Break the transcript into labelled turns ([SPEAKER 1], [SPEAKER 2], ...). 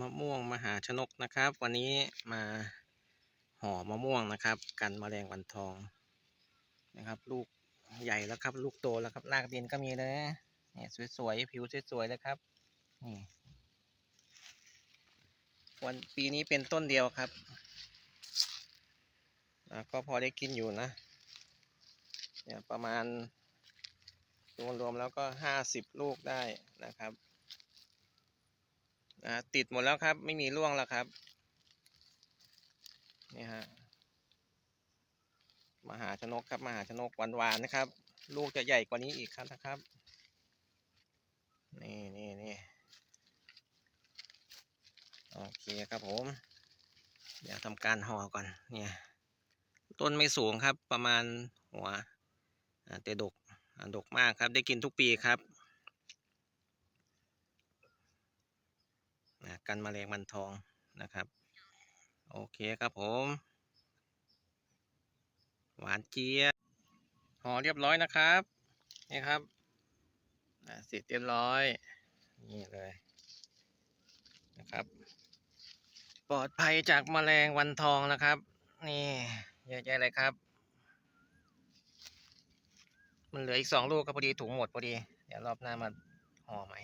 [SPEAKER 1] มะม่วงมหาชนกนะครับ วันนี้มาห่อมะม่วงนะครับ กันแมลงวันทองนะครับ ลูกใหญ่แล้วครับ ลูกโตแล้วครับรากดินก็มีเลยเนี่ยสวยๆผิวสวยๆเลยครับนี่วันปีนี้เป็นต้นเดียวครับก็พอได้กินอยู่นะเนี่ยประมาณรวมๆแล้วก็ห้าสิบลูกได้นะครับ นะติดหมดแล้วครับ ไม่มีร่วงแล้วครับ นี่ฮะมหาชนกครับมหาชนกหวานหวานๆนะครับ ลูกจะใหญ่กว่านี้อีกครับนะครับ นี่นี่นี่โอเคครับผม เดี๋ยวทำการห่อก่อน เนี่ย ต้นไม่สูงครับประมาณหัวอ่าแต่ดกอ่าดกมากครับ ได้กินทุกปีครับ นะ กันแมลงวันทองนะครับ โอเคครับผม หวานเจี๊ยบห่อเรียบร้อยนะครับนี่ครับเสร็จเรียบร้อย นี่เลยนะครับ ปลอดภัยจากแมลงวันทองนะครับ นี่เยอะแยะเลยครับ มันเหลืออีกสองลูกก็พอดีถุงหมดพอดี เดี๋ยวรอบหน้ามาห่อใหม่